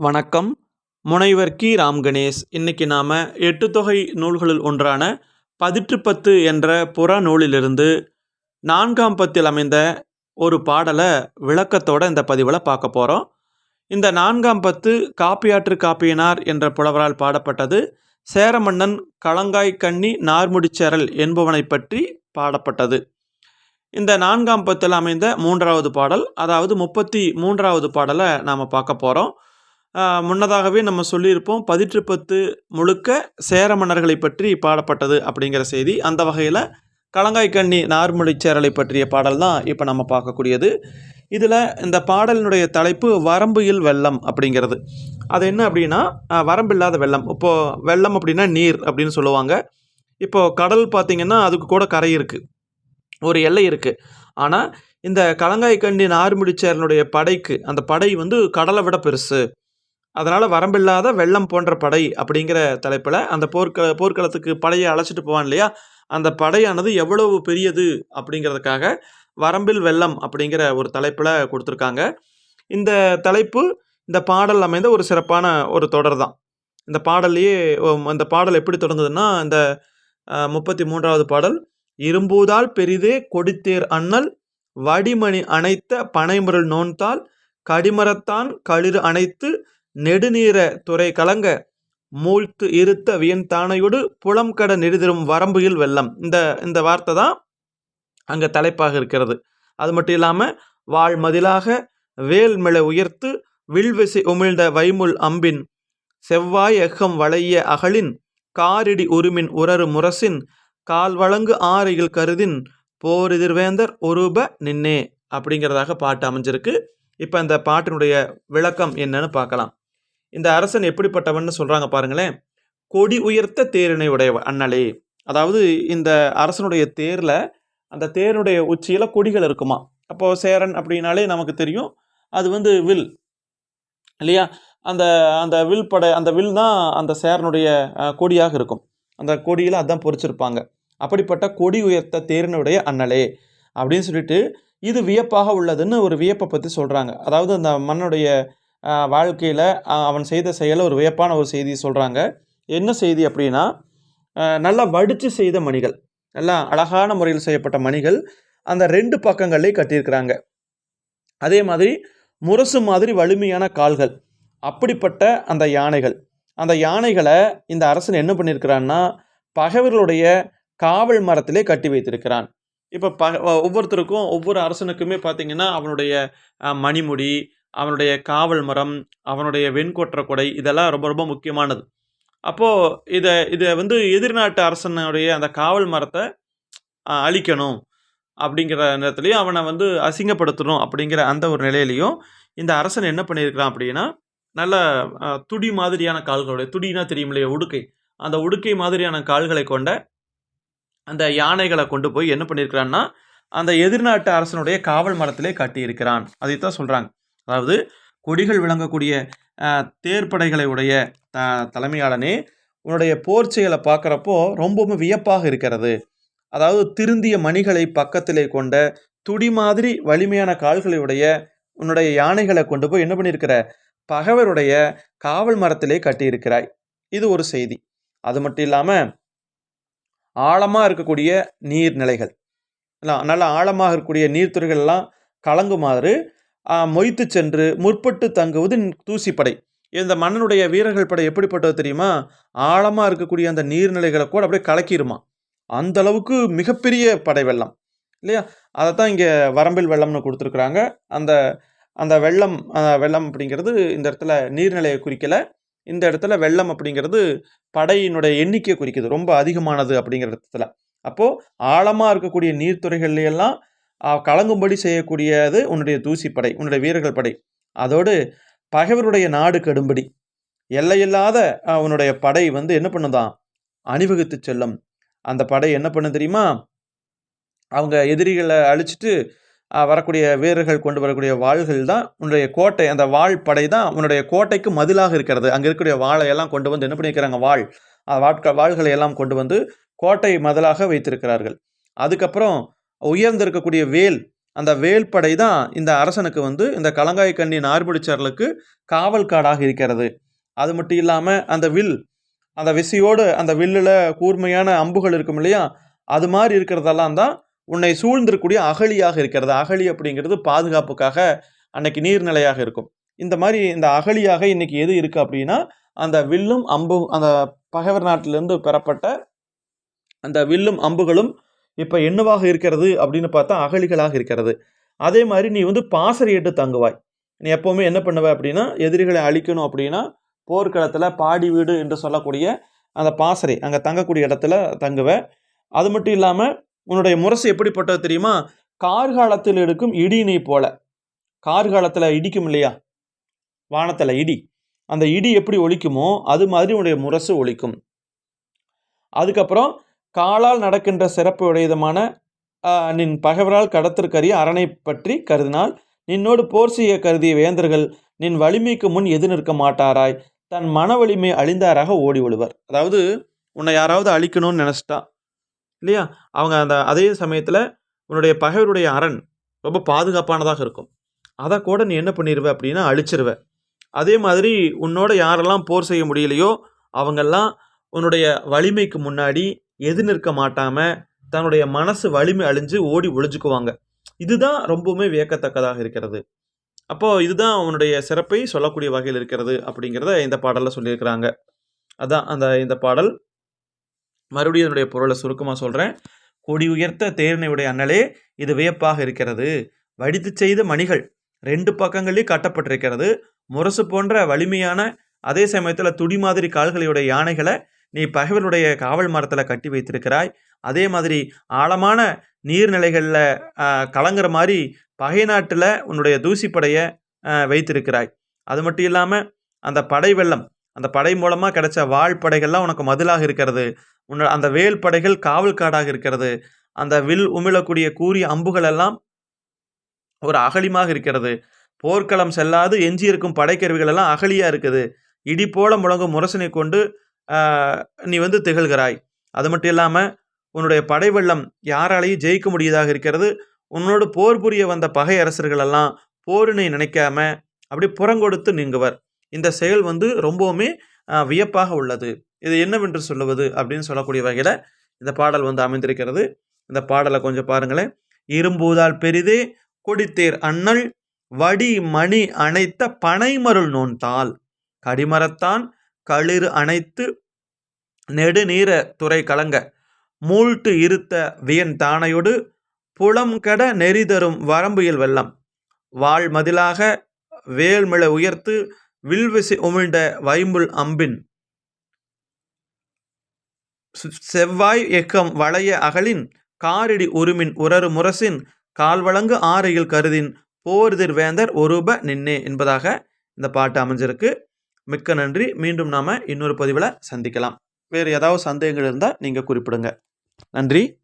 வணக்கம். முனைவர் கி. ராம் கணேஷ். இன்னைக்கு நாம் எட்டு தொகை நூல்களில் ஒன்றான பதிற்றுப்பத்து என்ற புற நூலிலிருந்து நான்காம் பத்தில் அமைந்த ஒரு பாடலை விளக்கத்தோட இந்த பதிவில் பார்க்க போகிறோம் இந்த நான்காம் பத்து காப்பியாற்று காப்பியனார் என்ற புலவரால் பாடப்பட்டது. சேரமன்னன் களங்காய் கண்ணி நார்முடிச்சேரல் என்பவனை பற்றி பாடப்பட்டது. இந்த நான்காம் பத்தில் அமைந்த மூன்றாவது பாடல் அதாவது முப்பத்தி மூன்றாவது பாடலை நாம் பார்க்க போகிறோம் முன்னதாகவே நம்ம சொல்லியிருப்போம் பதிற்றுப்பத்து முழுக்க சேர மன்னர்களை பற்றி பாடப்பட்டது அப்படிங்கிற செய்தி. அந்த வகையில் கலங்காய்கண்ணி நார்மொழி சேரலை பற்றிய பாடல் தான் இப்போ நம்ம பார்க்கக்கூடியது. இதில் இந்த பாடலினுடைய தலைப்பு வரம்புயில் வெள்ளம் அப்படிங்கிறது. அது என்ன அப்படின்னா வரம்பில்லாத வெள்ளம். இப்போது வெள்ளம் அப்படின்னா நீர் அப்படின்னு சொல்லுவாங்க. இப்போது கடல் பார்த்திங்கன்னா அதுக்கு கூட கரை இருக்குது ஒரு எல்லை இருக்குது ஆனால் இந்த களங்காய்க்கண்ணி நார்முடிச்சேரனுடைய படைக்கு அந்த படை வந்து கடலை விட பெருசு. அதனால் வரம்பில்லாத வெள்ளம் போன்ற படை அப்படிங்கிற தலைப்பில் அந்த போர்க்க போர்க்களத்துக்கு படையை அழைச்சிட்டு போவான் இல்லையா? அந்த படையானது எவ்வளவு பெரியது அப்படிங்கிறதுக்காக வரம்பில் வெள்ளம் அப்படிங்கிற ஒரு தலைப்பில் கொடுத்துருக்காங்க. இந்த தலைப்பு இந்த பாடல் அமைந்த ஒரு சிறப்பான ஒரு தொடர் தான். இந்த பாடல்லையே அந்த பாடல் எப்படி தொடங்குதுன்னா இந்த முப்பத்தி மூன்றாவது பாடல் இரும்பூதால் பெரிதே கொடித்தேர் அண்ணல் வடிமணி அணைத்த பனைமுரல் நோன்தால் கடிமரத்தான் களிறு அணைத்து நெடுநீர துறை கலங்க மூழ்த்து இருத்த வியன்தானையொடு புலம் கட நெடுதிரும் வரம்புயில் வெள்ளம். இந்த இந்த வார்த்தை தான் அங்கே தலைப்பாக இருக்கிறது. அது மட்டும் இல்லாமல் வாழ் மதிலாக வேல்மிள உயர்த்து வில்விசை உமிழ்ந்த வைமுள் அம்பின் செவ்வாய் எக்கம் வளைய அகலின் காரிடி உருமின் உரறு முரசின் கால் வழங்கு ஆறையில் கருதின் போரெதிர்வேந்தர் ஒருப நின்னே அப்படிங்கிறதாக பாட்டு அமைஞ்சிருக்கு. இப்போ இந்த பாட்டினுடைய விளக்கம் என்னன்னு பார்க்கலாம். இந்த அரசன் எப்படிப்பட்டவன்னு சொல்கிறாங்க பாருங்களேன். கொடி உயர்த்த தேரினை உடைய அண்ணலே. அதாவது இந்த அரசனுடைய தேரில் அந்த தேருடைய உச்சியில் கொடிகள் இருக்குமா? அப்போது சேரன் அப்படின்னாலே நமக்கு தெரியும் அது வந்து வில். இல்லையா? அந்த அந்த வில் படை அந்த வில் தான் அந்த சேரனுடைய கொடியாக இருக்கும். அந்த கொடியில் அதான் பொறிச்சிருப்பாங்க. அப்படிப்பட்ட கொடி உயர்த்த தேரினுடைய அண்ணலே. அப்படின்னு சொல்லிட்டு இது வியப்பாக உள்ளதுன்னு ஒரு வியப்பை பற்றி சொல்கிறாங்க அதாவது அந்த மண்ணுடைய வாழ்க்கையில் அவன் செய்த செயலை ஒரு வியப்பான ஒரு செய்தி சொல்கிறாங்க என்ன செய்தி அப்படின்னா நல்லா வடித்து செய்த மணிகள் நல்லா அழகான முறையில் செய்யப்பட்ட மணிகள் அந்த ரெண்டு பக்கங்கள்லேயும் கட்டியிருக்கிறாங்க. அதே மாதிரி முரசு மாதிரி வலிமையான கால்கள் அப்படிப்பட்ட அந்த யானைகள். அந்த யானைகளை இந்த அரசன் என்ன பண்ணியிருக்கிறான்னா பகைவர்களுடைய காவல் மரத்திலே கட்டி வைத்திருக்கிறான். இப்போ ப ஒவ்வொருத்தருக்கும் ஒவ்வொரு அரசனுக்குமே பார்த்திங்கன்னா அவனுடைய மணிமுடி அவனுடைய காவல் மரம் அவனுடைய வெண்கொற்ற கொடை இதெல்லாம் ரொம்ப ரொம்ப முக்கியமானது. அப்போது இதை இதை வந்து எதிர்நாட்டு அரசனுடைய அந்த காவல் மரத்தை அழிக்கணும் அப்படிங்கிற நேரத்துலையும் அவனை வந்து அசிங்கப்படுத்தணும் அப்படிங்கிற அந்த ஒரு நிலையிலையும் இந்த அரசன் என்ன பண்ணியிருக்கிறான் அப்படின்னா நல்ல துடி மாதிரியான கால்களுடைய துடினா தெரியும் இல்லையா உடுக்கை. அந்த உடுக்கை மாதிரியான கால்களை கொண்ட அந்த யானைகளை கொண்டு போய் என்ன பண்ணியிருக்கிறான்னா அந்த எதிர்நாட்டு அரசனுடைய காவல் மரத்திலே கட்டியிருக்கிறான். அதைத்தான் சொல்கிறாங்க அதாவது கொடிகள் விளங்கக்கூடிய தேர்ப்படைகளை உடைய த தலைமையாளனே உன்னுடைய போர் செயலை பார்க்குறப்போ ரொம்பவும் வியப்பாக இருக்கிறது. அதாவது திருந்திய மணிகளை பக்கத்திலே கொண்ட துடி மாதிரி வலிமையான கால்களை உடைய உன்னுடைய யானைகளை கொண்டு போய் என்ன பண்ணியிருக்கிற பகைவருடைய காவல் மரத்திலே கட்டியிருக்கிறாய். இது ஒரு செய்தி. அது மட்டும் இல்லாமல் ஆழமாக இருக்கக்கூடிய நீர்நிலைகள். எல்லாம் நல்ல ஆழமாக இருக்கக்கூடிய நீர்த்துறைகள்லாம் கலங்குமாறு மொய்த்து சென்று முற்பட்டு தங்குவது தூசிப்படை. இந்த மன்னனுடைய வீரர்கள் படை எப்படிப்பட்டது தெரியுமா? ஆழமாக இருக்கக்கூடிய அந்த நீர்நிலைகளை கூட அப்படியே கலக்கிருமா. அந்த அளவுக்கு மிகப்பெரிய படை வெள்ளம். இல்லையா? அதை தான் இங்கே வரம்பில் வெள்ளம்னு கொடுத்துருக்குறாங்க. அந்த அந்த வெள்ளம் வெள்ளம் அப்படிங்கிறது இந்த இடத்துல நீர்நிலையை குறிக்கலை. இந்த இடத்துல வெள்ளம் அப்படிங்கிறது படையினுடைய எண்ணிக்கையை குறிக்குது. ரொம்ப அதிகமானது அப்படிங்கிற இடத்துல. அப்போது ஆழமாக இருக்கக்கூடிய நீர்த்துறைகள்லையெல்லாம் கலங்கும்படி செய்யக்கூடியது உன்னுடைய தூசிப்படை உன்னுடைய வீரர்கள் படை. அதோடு பகைவருடைய நாடு கடும்படி. எல்லையில்லாத அவனுடைய உன்னுடைய படை வந்து என்ன பண்ணுதான்? அணிவகுத்து செல்லும். அந்த படை என்ன பண்ணும் தெரியுமா? அவங்க எதிரிகளை அழிச்சிட்டு வரக்கூடிய வீரர்கள் கொண்டு வரக்கூடிய வாள்கள் தான் உன்னுடைய கோட்டை அந்த வாள் படை தான் உன்னுடைய கோட்டைக்கு மதிலாக இருக்கிறது. அங்கே இருக்கக்கூடிய வாழை எல்லாம் கொண்டு வந்து என்ன பண்ணியிருக்கிறாங்க வாள். வாட்க வாள்களை எல்லாம் கொண்டு வந்து கோட்டை மதிலாக வைத்திருக்கிறார்கள். அதுக்கப்புறம் உயர்ந்திருக்கக்கூடிய வேல். அந்த வேல்படை தான் இந்த அரசனுக்கு வந்து இந்த கலங்காய் கண்ணி நார்பிடிச்சர்களுக்கு காவல் காடாக இருக்கிறது. அது மட்டும் இல்லாமல் அந்த வில் அந்த விசையோடு அந்த வில்லில் கூர்மையான அம்புகள் இருக்கும் இல்லையா? அது மாதிரி இருக்கிறதெல்லாம் தான் உன்னை சூழ்ந்திருக்கக்கூடிய அகழியாக இருக்கிறது. அகழி அப்படிங்கிறது பாதுகாப்புக்காக அன்னைக்கு நீர்நிலையாக இருக்கும். இந்த மாதிரி இந்த அகழியாக இன்னைக்கு எது இருக்குது அப்படின்னா அந்த வில்லும் அம்பு அந்த பகைவர் நாட்டிலிருந்து பெறப்பட்ட அந்த வில்லும் அம்புகளும் இப்போ என்னவாக இருக்கிறது அப்படின்னு பார்த்தா அகழிகளாக இருக்கிறது. அதே மாதிரி நீ வந்து பாசறையிட்டு தங்குவாய். நீ எப்போவுமே என்ன பண்ணுவ அப்படின்னா எதிரிகளை அழிக்கணும் அப்படின்னா போர்க்களத்தில் பாடி வீடு என்று சொல்லக்கூடிய அந்த பாசறை அங்கே தங்கக்கூடிய இடத்துல தங்குவ. அது மட்டும் இல்லாமல் உன்னுடைய முரசு எப்படிப்பட்டது தெரியுமா? கார்காலத்தில் எடுக்கும் இடியினை போல. கார்காலத்தில் இடிக்கும் இல்லையா? வானத்தில் இடி. அந்த இடி எப்படி ஒழிக்குமோ அது மாதிரி உன்னுடைய முரசு ஒழிக்கும் அதுக்கப்புறம் காலால் நடக்கின்ற சிறப்பு உடையதமான நின் பகைவரால் கடத்திற்கரிய அரணை பற்றி கருதினால் நின்னோடு போர் செய்ய கருதிய வேந்தர்கள் நின் வலிமைக்கு முன் எது நிற்க மாட்டாராய்? தன் மன வலிமை அழிந்தாராக ஓடி விழுவர் அதாவது உன்னை யாராவது அழிக்கணும்னு நினச்சிட்டா இல்லையா? அவங்க அந்த அதே சமயத்தில் உன்னுடைய பகைவருடைய அரண் ரொம்ப பாதுகாப்பானதாக இருக்கும். அதை கூட நீ என்ன பண்ணிடுவ அப்படின்னா அழிச்சிருவ. அதே மாதிரி உன்னோட யாரெல்லாம் போர் செய்ய முடியலையோ அவங்கெல்லாம் உன்னுடைய வலிமைக்கு முன்னாடி எது நிற்க மாட்டாம தன்னுடைய மனசு வலிமை அழிஞ்சு ஓடி ஒழிஞ்சுக்குவாங்க இதுதான் ரொம்பவுமே வியக்கத்தக்கதாக இருக்கிறது. அப்போ இதுதான் அவனுடைய சிறப்பை சொல்லக்கூடிய வகையில் இருக்கிறது அப்படிங்கிறத இந்த பாடலில் சொல்லியிருக்கிறாங்க. அதான் அந்த இந்த பாடல். மறுபடியும் என்னுடைய பொருளை சுருக்கமாக சொல்கிறேன் கொடி உயர்த்த தேர்னையுடைய அண்ணலே இது வியப்பாக இருக்கிறது. வடித்து செய்த மணிகள் ரெண்டு பக்கங்களில் கட்டப்பட்டிருக்கிறது. முரசு போன்ற வலிமையான அதே சமயத்தில் துடி மாதிரி கால்களையுடைய யானைகளை நீ பகைவருடைய காவல் மரத்தில் கட்டி வைத்திருக்கிறாய். அதே மாதிரி ஆழமான நீர்நிலைகளில் கலங்குற மாதிரி பகை நாட்டில் உன்னுடைய தூசிப்படையை வைத்திருக்கிறாய். அது மட்டும் இல்லாமல் அந்த படை வெள்ளம் அந்த படை மூலமாக கிடைச்ச வாழ் படைகள்லாம் உனக்கு மதிலாக இருக்கிறது. உன்னோட அந்த வேல் படைகள் காவல் காடாக இருக்கிறது. அந்த வில் உமிழக்கூடிய கூறிய அம்புகள் எல்லாம் ஒரு அகலிமாக இருக்கிறது. போர்க்களம் செல்லாது எஞ்சியிருக்கும் படைக்கருவிகள் எல்லாம் அகலியா இருக்குது. இடி போல முழங்கும் முரசனை கொண்டு நீ வந்து திகழ்கிறாய். அது மட்டும் இல்லாமல் உன்னுடைய படை வெள்ளம் யாராலையும் ஜெயிக்க முடியதாக இருக்கிறது. உன்னோடு போர் புரிய வந்த பகை அரசர்களெல்லாம் போரினை நினைக்காம அப்படி புறங்கொடுத்து நீங்குவர். இந்த செயல் வந்து ரொம்பவுமே வியப்பாக உள்ளது. இது என்னவென்று சொல்லுவது அப்படின்னு சொல்லக்கூடிய வகையில் இந்த பாடல் வந்து அமைந்திருக்கிறது. இந்த பாடலை கொஞ்சம் பாருங்களேன். இரும்பூதால் பெரிதே கொடித்தேர் அண்ணல் வடி மணி அணைத்த பனைமருள் நோன்தால் கடிமரத்தான் களிறு அணைத்து நெடுநீர துறை கலங்க மூழ்ட்டு இருத்த வியன் தானையொடு புலம் கட நெறி தரும் வரம்புயில் வெள்ளம். வாழ் மதிலாக வேல்மிள உயர்த்து வில்விசை உமிழ்ந்த வைம்புல் அம்பின். செவ்வாய் எக்கம் வளைய அகலின் காரிடி உருமின் உரறு முரசின் கால்வழங்கு ஆறையில் கருதின் போர்திர் வேந்தர் ஒருப நின்னே என்பதாக இந்த பாட்டு அமைஞ்சிருக்கு. மிக்க நன்றி. மீண்டும் நாம் இன்னொரு பதிவில் சந்திக்கலாம். வேறு ஏதாவது சந்தேகங்கள் இருந்தால் நீங்கள் குறிப்பிடுங்க. நன்றி.